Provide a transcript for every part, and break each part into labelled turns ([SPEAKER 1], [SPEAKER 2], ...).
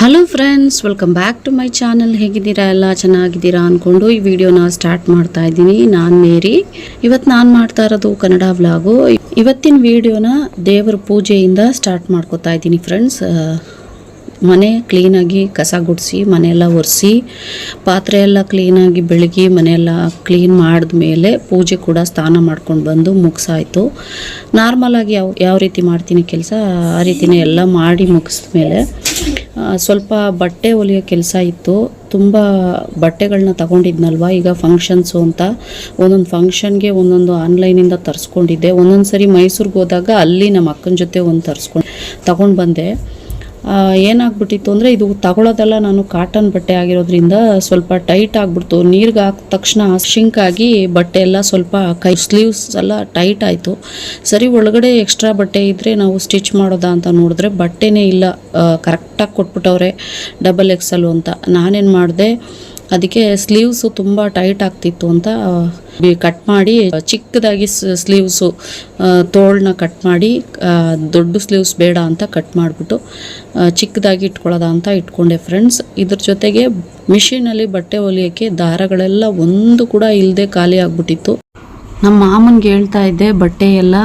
[SPEAKER 1] Hello friends welcome back to my channel ಹೇಗಿದ್ದೀರಾ? ಎಲ್ಲ ಚೆನ್ನಾಗಿದ್ದೀರಾ ಅಂದ್ಕೊಂಡು ಈ ವಿಡಿಯೋನ ಸ್ಟಾರ್ಟ್ ಮಾಡ್ತಾ ಇದ್ದೀನಿ. ನಾನು ಮೇರಿ. ಇವತ್ತು ನಾನು ಮಾಡ್ತಾ ಇರೋದು ಕನ್ನಡ ವ್ಲಾಗು ಇವತ್ತಿನ ವಿಡಿಯೋನ ದೇವರ ಪೂಜೆಯಿಂದ ಸ್ಟಾರ್ಟ್ ಮಾಡ್ಕೋತಾ ಇದ್ದೀನಿ ಫ್ರೆಂಡ್ಸ್ ಮನೆ ಕ್ಲೀನಾಗಿ ಕಸ ಗುಡಿಸಿ ಮನೆಯೆಲ್ಲ ಒರೆಸಿ ಪಾತ್ರೆ ಎಲ್ಲ ಕ್ಲೀನಾಗಿ ಬೆಳಗ್ಗೆ ಮನೆಯೆಲ್ಲ ಕ್ಲೀನ್ ಮಾಡಿದ್ಮೇಲೆ ಪೂಜೆ ಕೂಡ ಸ್ನಾನ ಮಾಡ್ಕೊಂಡು ಬಂದು ಮುಗಿಸಾಯಿತು. ನಾರ್ಮಲಾಗಿ ಯಾವ ಯಾವ ರೀತಿ ಮಾಡ್ತೀನಿ ಕೆಲಸ ಆ ರೀತಿನೇ ಎಲ್ಲ ಮಾಡಿ ಮುಗಿಸ್ಮೇಲೆ ಆ, ಸ್ವಲ್ಪ ಬಟ್ಟೆ ಹೊಲಿಯೋ ಕೆಲಸ ಇತ್ತು. ತುಂಬ ಬಟ್ಟೆಗಳನ್ನ ತಗೊಂಡಿದ್ನಲ್ವ? ಈಗ ಫಂಕ್ಷನ್ಸು ಅಂತ. ಒಂದೊಂದು ಫಂಕ್ಷನ್ಗೆ ಒಂದೊಂದು ಆನ್ಲೈನಿಂದ ತರಿಸ್ಕೊಂಡಿದ್ದೆ. ಒಂದೊಂದು ಸರಿ ಮೈಸೂರಿಗೆ ಹೋದಾಗ ಅಲ್ಲಿ ನಮ್ಮ ಅಕ್ಕನ ಜೊತೆ ಒಂದು ತರಿಸ್ಕೊಂಡು ತಗೊಂಡು ಬಂದೆ. ಏನಾಗ್ಬಿಟ್ಟಿತ್ತು ಅಂದರೆ ಇದು ತಗೊಳ್ಳೋದೆಲ್ಲ ನಾನು ಕಾಟನ್ ಬಟ್ಟೆ ಆಗಿರೋದ್ರಿಂದ ಸ್ವಲ್ಪ ಟೈಟ್ ಆಗಿಬಿಡ್ತು. ನೀರಿಗೆ ಹಾಕಿದ ತಕ್ಷಣ ಶಿಂಕ್ ಆಗಿ ಬಟ್ಟೆ ಎಲ್ಲ ಸ್ವಲ್ಪ ಕೈ ಸ್ಲೀವ್ಸ್ ಎಲ್ಲ ಟೈಟ್ ಆಯಿತು. ಸರಿ, ಒಳಗಡೆ ಎಕ್ಸ್ಟ್ರಾ ಬಟ್ಟೆ ಇದ್ದರೆ ನಾವು ಸ್ಟಿಚ್ ಮಾಡೋದಾ ಅಂತ ನೋಡಿದ್ರೆ ಬಟ್ಟೆನೇ ಇಲ್ಲ. ಕರೆಕ್ಟಾಗಿ ಕೊಟ್ಬಿಟ್ಟವ್ರೆ ಡಬಲ್ ಎಕ್ಸಲು ಅಂತ. ನಾನೇನು ಮಾಡಿದೆ ಅದಕ್ಕೆ ಸ್ಲೀವ್ಸು ತುಂಬ ಟೈಟ್ ಆಗ್ತಿತ್ತು ಅಂತ ಕಟ್ ಮಾಡಿ, ಚಿಕ್ಕದಾಗಿ ಸ್ಲೀವ್ಸು ತೋಳನ್ನ ಕಟ್ ಮಾಡಿ ದೊಡ್ಡ ಸ್ಲೀವ್ಸ್ ಬೇಡ ಅಂತ ಕಟ್ ಮಾಡಿಬಿಟ್ಟು ಚಿಕ್ಕದಾಗಿ ಇಟ್ಕೊಳ್ಳೋದ ಅಂತ ಇಟ್ಕೊಂಡೆ ಫ್ರೆಂಡ್ಸ್ ಇದ್ರ ಜೊತೆಗೆ ಮಿಷಿನಲ್ಲಿ ಬಟ್ಟೆ ಹೊಲಿಯೋಕ್ಕೆ ದಾರಗಳೆಲ್ಲ ಒಂದು ಕೂಡ ಇಲ್ಲದೆ ಖಾಲಿ ಆಗ್ಬಿಟ್ಟಿತ್ತು. ನಮ್ಮ ಮಾಮನ್ಗೆ ಹೇಳ್ತಾ ಇದ್ದೆ, ಬಟ್ಟೆ ಎಲ್ಲ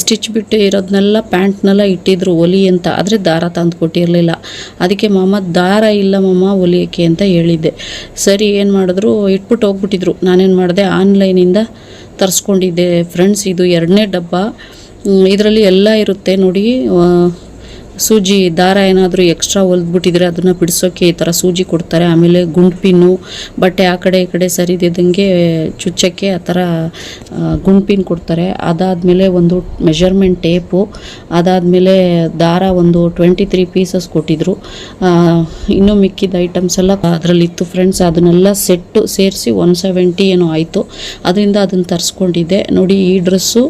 [SPEAKER 1] ಸ್ಟಿಚ್ ಬಿಟ್ಟು ಇರೋದನ್ನೆಲ್ಲ ಪ್ಯಾಂಟ್ನೆಲ್ಲ ಇಟ್ಟಿದ್ರು ಒಲಿ ಅಂತ, ಆದರೆ ದಾರ ತಂದು ಕೊಟ್ಟಿರಲಿಲ್ಲ. ಅದಕ್ಕೆ ಮಾಮ, ದಾರ ಇಲ್ಲ ಮಾಮ, ಒಲಿಯೋಕ್ಕೆ ಅಂತ ಹೇಳಿದ್ದೆ. ಸರಿ, ಏನು ಮಾಡಿದ್ರು, ಇಟ್ಬಿಟ್ಟು ಹೋಗ್ಬಿಟ್ಟಿದ್ರು. ನಾನೇನು ಮಾಡಿದೆ, ಆನ್ಲೈನಿಂದ ತರಿಸ್ಕೊಂಡಿದ್ದೆ. ಫ್ರೆಂಡ್ಸ್ ಇದು ಎರಡನೇ ಡಬ್ಬ. ಇದರಲ್ಲಿ ಎಲ್ಲ ಇರುತ್ತೆ ನೋಡಿ. ಸೂಜಿ ದಾರ ಏನಾದರೂ ಎಕ್ಸ್ಟ್ರಾ ಹೊಲ್ದ್ಬಿಟ್ಟಿದ್ರೆ ಅದನ್ನು ಬಿಡಿಸೋಕ್ಕೆ ಈ ಥರ ಸೂಜಿ ಕೊಡ್ತಾರೆ. ಆಮೇಲೆ ಗುಂಡು ಪಿನ್ನು, ಬಟ್ಟೆ ಆ ಕಡೆ ಈ ಕಡೆ ಸರಿದಿದ್ದಂಗೆ ಚುಚ್ಚಕ್ಕೆ ಆ ಥರ ಗುಂಡು ಪಿನ್ ಕೊಡ್ತಾರೆ. ಅದಾದಮೇಲೆ ಒಂದು ಮೆಷರ್ಮೆಂಟ್ ಟೇಪು ಅದಾದಮೇಲೆ ದಾರ ಒಂದು ಟ್ವೆಂಟಿ ತ್ರೀ ಪೀಸಸ್ ಕೊಟ್ಟಿದ್ರು ಇನ್ನೂ ಮಿಕ್ಕಿದ ಐಟಮ್ಸ್ ಎಲ್ಲ ಅದರಲ್ಲಿತ್ತು ಫ್ರೆಂಡ್ಸ್ ಅದನ್ನೆಲ್ಲ ಸೆಟ್ಟು ಸೇರಿಸಿ ಒನ್ ಸೆವೆಂಟಿ ಏನೋ ಆಯಿತು. ಅದರಿಂದ ಅದನ್ನು ತರಿಸ್ಕೊಂಡಿದ್ದೆ. ನೋಡಿ ಈ ಡ್ರೆಸ್ಸು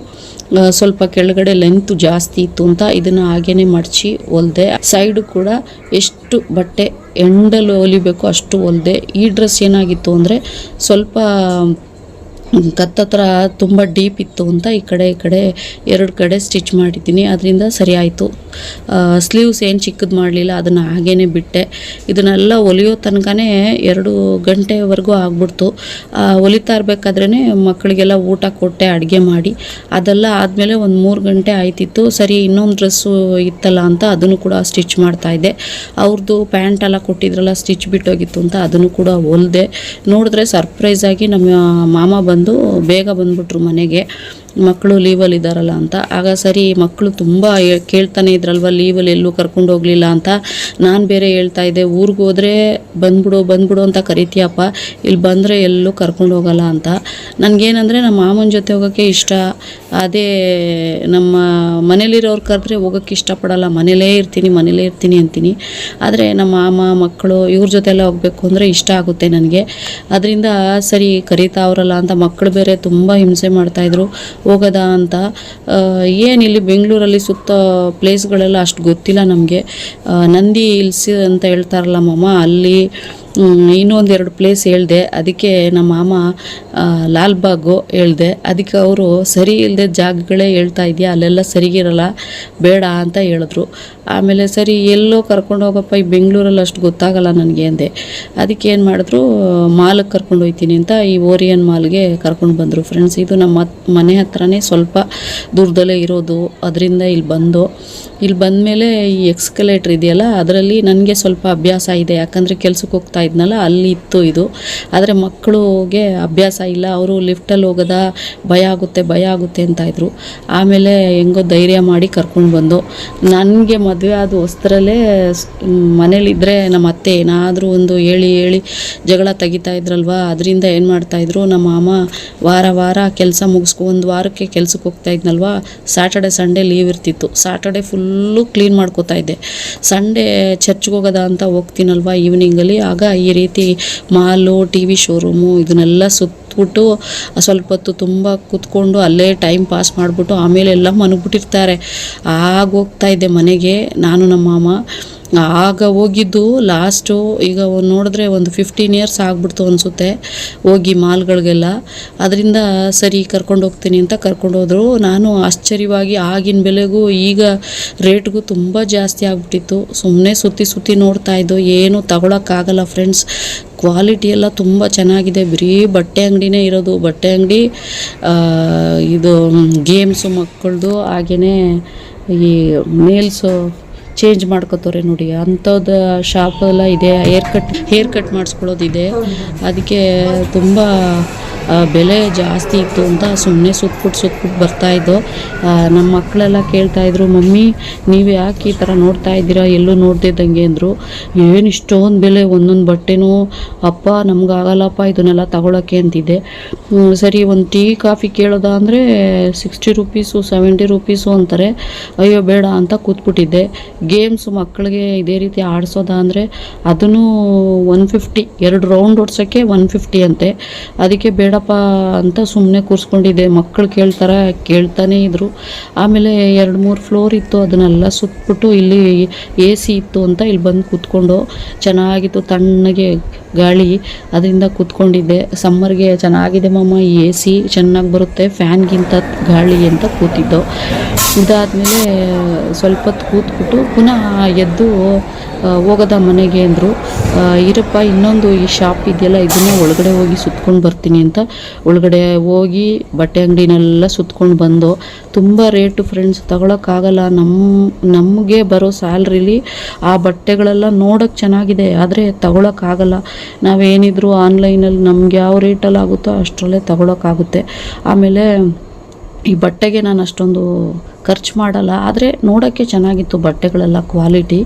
[SPEAKER 1] ಸ್ವಲ್ಪ ಕೆಳಗಡೆ ಲೆಂತ್ ಜಾಸ್ತಿ ಇತ್ತು ಅಂತ ಇದನ್ನು ಹಾಗೇ ಮಡಚಿ ಹೊಲ್ದೆ ಸೈಡು ಕೂಡ ಎಷ್ಟು ಬಟ್ಟೆ ಎಂಡಲ್ಲಿ ಹೊಲಿಬೇಕು ಅಷ್ಟು ಹೊಲ್ದೆ ಈ ಡ್ರೆಸ್ ಏನಾಗಿತ್ತು ಅಂದರೆ ಸ್ವಲ್ಪ ಕತ್ತತ್ರ ತುಂಬ ಡೀಪ್ ಇತ್ತು ಅಂತ ಈ ಕಡೆ ಈ ಕಡೆ ಎರಡು ಕಡೆ ಸ್ಟಿಚ್ ಮಾಡಿದ್ದೀನಿ. ಅದರಿಂದ ಸರಿ ಆಯಿತು. ಸ್ಲೀವ್ಸ್ ಏನು ಚಿಕ್ಕದು ಮಾಡಲಿಲ್ಲ, ಅದನ್ನು ಹಾಗೇ ಬಿಟ್ಟೆ. ಇದನ್ನೆಲ್ಲ ಹೊಲಿಯೋ ತನಕನೇ ಎರಡು ಗಂಟೆವರೆಗೂ ಆಗ್ಬಿಡ್ತು. ಒಲಿತಾ ಇರಬೇಕಾದ್ರೇ ಮಕ್ಕಳಿಗೆಲ್ಲ ಊಟ ಕೊಟ್ಟೆ, ಅಡುಗೆ ಮಾಡಿ. ಅದೆಲ್ಲ ಆದಮೇಲೆ ಒಂದು ಮೂರು ಗಂಟೆ ಆಯ್ತಿತ್ತು. ಸರಿ, ಇನ್ನೊಂದು ಡ್ರೆಸ್ಸು ಇತ್ತಲ್ಲ ಅಂತ ಅದನ್ನು ಕೂಡ ಸ್ಟಿಚ್ ಮಾಡ್ತಾಯಿದ್ದೆ ಅವ್ರದ್ದು ಪ್ಯಾಂಟ್ ಎಲ್ಲ ಕೊಟ್ಟಿದ್ರಲ್ಲ, ಸ್ಟಿಚ್ ಬಿಟ್ಟೋಗಿತ್ತು ಅಂತ ಅದನ್ನು ಕೂಡ ಹೊಲಿದೆ. ನೋಡಿದ್ರೆ ಸರ್ಪ್ರೈಸ್ ಆಗಿ ನಮ್ಮ ಮಾಮ ಬಂದು ಬೇಗ ಬಂದ್ಬಿಟ್ರು ಮನೆಗೆ. ಮಕ್ಕಳು ಲೀವಲ್ಲಿ ಇದ್ದಾರಲ್ಲ ಅಂತ, ಆಗ ಸರಿ ಮಕ್ಕಳು ತುಂಬ ಕೇಳ್ತಾನೆ ಇದ್ರಲ್ವ ಲೀವಲ್ಲಿ ಎಲ್ಲೂ ಕರ್ಕೊಂಡು ಹೋಗಲಿಲ್ಲ ಅಂತ. ನಾನು ಬೇರೆ ಹೇಳ್ತಾ ಇದ್ದೆ, ಊರಿಗೆ ಹೋದರೆ ಬಂದ್ಬಿಡು ಬಂದ್ಬಿಡು ಅಂತ ಕರಿತೀಯಪ್ಪ ಇಲ್ಲಿ ಬಂದರೆ ಎಲ್ಲೂ ಕರ್ಕೊಂಡು ಹೋಗಲ್ಲ ಅಂತ. ನನಗೇನಂದರೆ ನಮ್ಮ ಮಾಮನ ಜೊತೆ ಹೋಗೋಕ್ಕೆ ಇಷ್ಟ. ಅದೇ ನಮ್ಮ ಮನೇಲಿರೋರು ಕರೆದ್ರೆ ಹೋಗೋಕ್ಕೆ ಇಷ್ಟಪಡಲ್ಲ, ಮನೇಲೇ ಇರ್ತೀನಿ ಮನೇಲೇ ಇರ್ತೀನಿ ಅಂತೀನಿ. ಆದರೆ ನಮ್ಮ ಮಾಮ, ಮಕ್ಕಳು ಇವ್ರ ಜೊತೆ ಎಲ್ಲ ಹೋಗಬೇಕು ಅಂದರೆ ಇಷ್ಟ ಆಗುತ್ತೆ ನನಗೆ. ಅದರಿಂದ ಸರಿ ಕರೀತಾವ್ರಲ್ಲ ಅಂತ ಮಕ್ಕಳು ಬೇರೆ ತುಂಬ ಹಿಂಸೆ ಮಾಡ್ತಾಯಿದ್ರು ಹೋಗೋದಾ ಅಂತ. ಏನಿಲ್ಲಿ ಬೆಂಗಳೂರಲ್ಲಿ ಸುತ್ತ ಪ್ಲೇಸ್ಗಳೆಲ್ಲ ಅಷ್ಟು ಗೊತ್ತಿಲ್ಲ ನಮಗೆ. ನಂದಿ ಹಿಲ್ಸ್ ಅಂತ ಹೇಳ್ತಾರಲ್ಲ ಮಾಮ, ಅಲ್ಲಿ ಇನ್ನೊಂದೆರಡು ಪ್ಲೇಸ್ ಹೇಳಿದೆ. ಅದಕ್ಕೆ ನಮ್ಮ ಮಾಮ ಲಾಲ್ಬಾಗು ಹೇಳಿದೆ. ಅದಕ್ಕೆ ಅವರು ಸರಿ ಇಲ್ಲದೆ ಜಾಗಗಳೇ ಹೇಳ್ತಾ ಇದೆಯಾ? ಅಲ್ಲೆಲ್ಲ ಸರಿಗಿರಲ್ಲ ಬೇಡ ಅಂತ ಹೇಳಿದ್ರು. ಆಮೇಲೆ ಸರಿ, ಎಲ್ಲೋ ಕರ್ಕೊಂಡು ಹೋಗಪ್ಪ, ಈ ಬೆಂಗಳೂರಲ್ಲಿ ಅಷ್ಟು ಗೊತ್ತಾಗಲ್ಲ ನನಗೆ ಅಂದೆ. ಅದಕ್ಕೆ ಏನು ಮಾಡಿದ್ರು, ಮಾಲಿಗೆ ಕರ್ಕೊಂಡು ಹೋಗ್ತೀನಿ ಅಂತ ಈ ಓರಿಯನ್ ಮಾಲ್ಗೆ ಕರ್ಕೊಂಡು ಬಂದರು ಫ್ರೆಂಡ್ಸ್ ಇದು ನಮ್ಮ ಮನೆ ಹತ್ರನೇ ಸ್ವಲ್ಪ ದೂರದಲ್ಲೇ ಇರೋದು. ಅದರಿಂದ ಇಲ್ಲಿ ಬಂದು, ಇಲ್ಲಿ ಬಂದಮೇಲೆ ಈ ಎಕ್ಸ್ಕಲೇಟ್ರ್ ಇದೆಯಲ್ಲ, ಅದರಲ್ಲಿ ನನಗೆ ಸ್ವಲ್ಪ ಅಭ್ಯಾಸ ಇದೆ. ಯಾಕಂದರೆ ಕೆಲ್ಸಕ್ಕೆ ಹೋಗ್ತಾ ಇದ್ನಲ್ಲ, ಅಲ್ಲಿ ಇತ್ತು ಇದು. ಆದರೆ ಮಕ್ಕಳಿಗೆ ಅಭ್ಯಾಸ ಇಲ್ಲ, ಅವರು ಲಿಫ್ಟಲ್ಲಿ ಹೋಗೋದ, ಭಯ ಆಗುತ್ತೆ ಭಯ ಆಗುತ್ತೆ ಅಂತ ಇದ್ರು. ಆಮೇಲೆ ಹೆಂಗೋ ಧೈರ್ಯ ಮಾಡಿ ಕರ್ಕೊಂಡು ಬಂದು. ನನಗೆ ಮದುವೆ ಆದ ಹೊಸ್ತರಲ್ಲೇ ಮನೇಲಿದ್ದರೆ ನಮ್ಮ ಅತ್ತೆ, ಏನಾದರೂ ಒಂದು ಹೇಳಿ ಹೇಳಿ ಜಗಳ ತೆಗಿತಾ ಇದ್ರಲ್ವ, ಅದರಿಂದ ಏನು ಮಾಡ್ತಾಯಿದ್ರು ನಮ್ಮ ಮಾಮ ವಾರ ವಾರ ಕೆಲಸ ಮುಗಿಸ್ಕೊ, ಒಂದು ವಾರಕ್ಕೆ ಕೆಲ್ಸಕ್ಕೆ ಹೋಗ್ತಾ ಇದ್ನಲ್ವ ಸ್ಯಾಟರ್ಡೆ ಸಂಡೇ ಲೀವ್ ಇರ್ತಿತ್ತು. ಸ್ಯಾಟರ್ಡೆ ಫುಲ್ಲು ಕ್ಲೀನ್ ಮಾಡ್ಕೋತಾ ಇದ್ದೆ. ಸಂಡೇ ಚರ್ಚ್ಗೆ ಹೋಗೋದ ಅಂತ ಹೋಗ್ತೀನಲ್ವ ಈವ್ನಿಂಗಲ್ಲಿ ಆಗ ಈ ರೀತಿ ಮಾಲು ಟಿ ವಿ ಶೋರೂಮು ಇದನ್ನೆಲ್ಲ ಸುತ್ತಬಿಟ್ಟು ಸ್ವಲ್ಪ ಹೊತ್ತು ತುಂಬ ಕೂತ್ಕೊಂಡು ಅಲ್ಲೇ ಟೈಮ್ ಪಾಸ್ ಮಾಡಿಬಿಟ್ಟು ಆಮೇಲೆ ಎಲ್ಲ ಮನಗ್ಬಿಟ್ಟಿರ್ತಾರೆ ಆಗೋಗ್ತಾ ಇದ್ದೆ ಮನೆಗೆ. ನಾನು ನಮ್ಮ ಮಾಮ. ಆಗ ಹೋಗಿದ್ದು ಲಾಸ್ಟು, ಈಗ ನೋಡಿದ್ರೆ ಒಂದು ಫಿಫ್ಟೀನ್ ಇಯರ್ಸ್ ಆಗ್ಬಿಡ್ತು ಅನಿಸುತ್ತೆ ಹೋಗಿ ಮಾಲ್ಗಳಿಗೆಲ್ಲ. ಅದರಿಂದ ಸರಿ, ಕರ್ಕೊಂಡು ಹೋಗ್ತೀನಿ ಅಂತ ಕರ್ಕೊಂಡು ಹೋದ್ರು. ನಾನು ಆಶ್ಚರ್ಯವಾಗಿ ಆಗಿನ ಬೆಲೆಗೂ ಈಗ ರೇಟ್ಗೂ ತುಂಬ ಜಾಸ್ತಿ ಆಗ್ಬಿಟ್ಟಿತ್ತು. ಸುಮ್ಮನೆ ಸುತ್ತಿ ಸುತ್ತಿ ನೋಡ್ತಾ ಇದ್ದು, ಏನು ತಗೊಳಕ್ಕಾಗಲ್ಲ ಫ್ರೆಂಡ್ಸ್ ಕ್ವಾಲಿಟಿ ಎಲ್ಲ ತುಂಬ ಚೆನ್ನಾಗಿದೆ. ಬರೀ ಬಟ್ಟೆ ಅಂಗಡಿನೇ ಇರೋದು. ಬಟ್ಟೆ ಅಂಗಡಿ ಇದು ಗೇಮ್ಸು ಮಕ್ಕಳದು ಹಾಗೆಯೇ ಈ ನೇಲ್ಸು ಚೇಂಜ್ ಮಾಡ್ಕೋತಾರೆ ನೋಡಿ. ಅಂಥದ್ದು ಶಾಪ್ ಎಲ್ಲ ಇದೆ. ಹೇರ್ ಕಟ್ ಹೇರ್ ಕಟ್ ಮಾಡಿಸ್ಕೊಳ್ಳೋದಿದೆ ಅದಕ್ಕೆ ತುಂಬ ಬೆಲೆ ಜಾಸ್ತಿ ಇತ್ತು ಅಂತ ಸುಮ್ಮನೆ ಸುತ್ಬಿಟ್ಟು ಸುತ್ಬಿಟ್ಟು ಬರ್ತಾಯಿದ್ದು ನಮ್ಮ ಮಕ್ಕಳೆಲ್ಲ ಕೇಳ್ತಾ ಇದ್ರು, ಮಮ್ಮಿ, ನೀವು ಯಾಕೆ ಈ ಥರ ನೋಡ್ತಾ ಇದ್ದೀರಾ? ಎಲ್ಲೂ ನೋಡ್ದಿದ್ದಂಗೆ ಅಂದರು. ಏನು ಇಷ್ಟೊಂದು ಬೆಲೆ, ಒಂದೊಂದು ಬಟ್ಟೆನೂ? ಅಪ್ಪ, ನಮ್ಗೆ ಇದನ್ನೆಲ್ಲ ತಗೊಳಕ್ಕೆ ಅಂತಿದ್ದೆ. ಸರಿ, ಒಂದು ಟೀ, ಕಾಫಿ ಕೇಳೋದ ಅಂದರೆ ಸಿಕ್ಸ್ಟಿ ರುಪೀಸು ಸೆವೆಂಟಿ ರುಪೀಸು ಅಂತಾರೆ. ಅಯ್ಯೋ, ಬೇಡ ಅಂತ ಕೂತ್ಬಿಟ್ಟಿದ್ದೆ. ಗೇಮ್ಸ್ ಮಕ್ಕಳಿಗೆ ಇದೇ ರೀತಿ ಆಡಿಸೋದ ಅಂದರೆ ಅದನ್ನು ಒನ್ ಫಿಫ್ಟಿ ಎರಡು ರೌಂಡ್ ಓಡ್ಸೋಕ್ಕೆ ಒನ್ ಫಿಫ್ಟಿ ಅಂತೆ. ಅದಕ್ಕೆ ಬೇಡಪ್ಪ ಅಂತ ಸುಮ್ಮನೆ ಕೂರಿಸ್ಕೊಂಡಿದ್ದೆ. ಮಕ್ಕಳು ಕೇಳ್ತಾರೆ, ಕೇಳ್ತಾನೇ ಇದ್ರು. ಆಮೇಲೆ ಎರಡು ಮೂರು ಫ್ಲೋರ್ ಇತ್ತು, ಅದನ್ನೆಲ್ಲ ಸುತ್ತಬಿಟ್ಟು ಇಲ್ಲಿ ಎ ಸಿ ಇತ್ತು ಅಂತ ಇಲ್ಲಿ ಬಂದು ಕೂತ್ಕೊಂಡು ಚೆನ್ನಾಗಿತ್ತು, ತಣ್ಣಗೆ ಗಾಳಿ ಅದರಿಂದ ಕೂತ್ಕೊಂಡಿದ್ದೆ. ಸಮ್ಮರ್ಗೆ ಚೆನ್ನಾಗಿದೆ ಮಮ್ಮ ಈ ಎ ಸಿ ಚೆನ್ನಾಗಿ ಬರುತ್ತೆ ಫ್ಯಾನ್ಗಿಂತ ಗಾಳಿ ಅಂತ ಕೂತಿದ್ದು. ಇದಾದಮೇಲೆ ಸ್ವಲ್ಪ ಹೊತ್ತು ಕೂತ್ಬಿಟ್ಟು ಪುನಃ ಎದ್ದು ಹೋಗೋದ ಮನೆಗೆ ಅಂದರು ಇರಪ್ಪ, ಇನ್ನೊಂದು ಈ ಶಾಪ್ ಇದೆಯಲ್ಲ, ಇದನ್ನೇ ಒಳಗಡೆ ಹೋಗಿ ಸುತ್ಕೊಂಡು ಬರ್ತೀನಿ ಅಂತ ಒಳಗಡೆ ಹೋಗಿ ಬಟ್ಟೆ ಅಂಗಡಿನೆಲ್ಲ ಸುತ್ಕೊಂಡು ಬಂದು, ತುಂಬ ರೇಟು ಫ್ರೆಂಡ್ಸ್ ತಗೊಳಕ್ಕಾಗಲ್ಲ. ನಮ್ಮ ನಮಗೆ ಬರೋ ಸ್ಯಾಲ್ರಿಲಿ ಆ ಬಟ್ಟೆಗಳೆಲ್ಲ ನೋಡೋಕ್ಕೆ ಚೆನ್ನಾಗಿದೆ, ಆದರೆ ತಗೊಳಕ್ಕಾಗಲ್ಲ. ನಾವೇನಿದ್ರು ಆನ್ಲೈನಲ್ಲಿ ನಮ್ಗೆ ಯಾವ ರೇಟಲ್ಲಿ ಆಗುತ್ತೋ ಅಷ್ಟರಲ್ಲೇ ತಗೊಳಕ್ಕಾಗುತ್ತೆ. ಆಮೇಲೆ ಈ ಬಟ್ಟೆಗೆ ನಾನು ಅಷ್ಟೊಂದು ಖರ್ಚು ಮಾಡಲ್ಲ, ಆದರೆ ನೋಡೋಕ್ಕೆ ಚೆನ್ನಾಗಿತ್ತು ಬಟ್ಟೆಗಳೆಲ್ಲ ಕ್ವಾಲಿಟಿ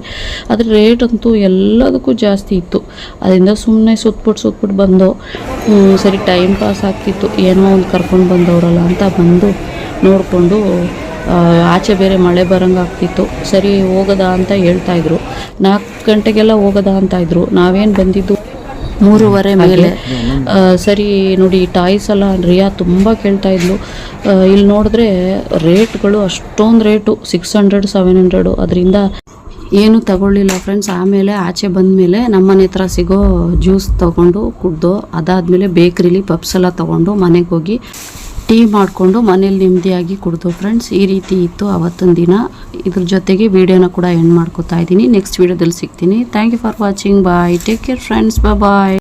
[SPEAKER 1] ಅದ್ರ ರೇಟ್ ಅಂತೂ ಎಲ್ಲದಕ್ಕೂ ಜಾಸ್ತಿ ಇತ್ತು. ಅದರಿಂದ ಸುಮ್ಮನೆ ಸುತ್ಬಿಟ್ಟು ಸುತ್ಬಿಟ್ಟು ಬಂದು ಸರಿ ಟೈಮ್ ಪಾಸ್ ಆಗ್ತಿತ್ತು, ಏನೋ ಒಂದು ಕರ್ಕೊಂಡು ಬಂದವರಲ್ಲ ಅಂತ ಬಂದು ನೋಡಿಕೊಂಡು ಆಚೆ ಬೇರೆ ಮಳೆ ಬರಂಗೆ ಆಗ್ತಿತ್ತು. ಸರಿ ಹೋಗೋದಾ ಅಂತ ಹೇಳ್ತಾಯಿದ್ರು ನಾಲ್ಕು ಗಂಟೆಗೆಲ್ಲ ಹೋಗೋದಾ ಅಂತ ಇದ್ರು. ನಾವೇನು ಬಂದಿದ್ದು? ಮೂರುವರೆ ಮೇಲೆ. ಸರಿ ನೋಡಿ ಟಾಯ್ಸ್ ಎಲ್ಲ ರಿಯಾ ತುಂಬ ಕೇಳ್ತಾ ಇದ್ಲು. ಇಲ್ಲಿ ನೋಡಿದ್ರೆ ರೇಟ್ಗಳು ಅಷ್ಟೊಂದು rate six hundred seven hundred ಅದರಿಂದ ಏನು ತಗೊಳ್ಳಿಲ್ಲ ಫ್ರೆಂಡ್ಸ್ ಆಮೇಲೆ ಆಚೆ ಬಂದಮೇಲೆ ನಮ್ಮನೆ ಹತ್ರ ಸಿಗೋ ಜ್ಯೂಸ್ ತಗೊಂಡು ಕುಡ್ದು ಅದಾದಮೇಲೆ ಬೇಕ್ರಿಲಿ ಪಪ್ಸ್ ಎಲ್ಲ ತೊಗೊಂಡು ಮನೆಗೆ ಹೋಗಿ ಟೀ ಮಾಡಿಕೊಂಡು ಮನೇಲಿ ನೆಮ್ಮದಿಯಾಗಿ ಕುಡ್ದು ಫ್ರೆಂಡ್ಸ್ ಈ ರೀತಿ ಇತ್ತು ಅವತ್ತಿನ ದಿನ. ಇದ್ರ ಜೊತೆಗೆ ವಿಡಿಯೋನ ಕೂಡ ಎಂಡ್ ಮಾಡ್ಕೊತಾ ಇದ್ದೀನಿ. ನೆಕ್ಸ್ಟ್ ವಿಡಿಯೋದಲ್ಲಿ ಸಿಗ್ತೀನಿ. Thank you for watching bye take care friends bye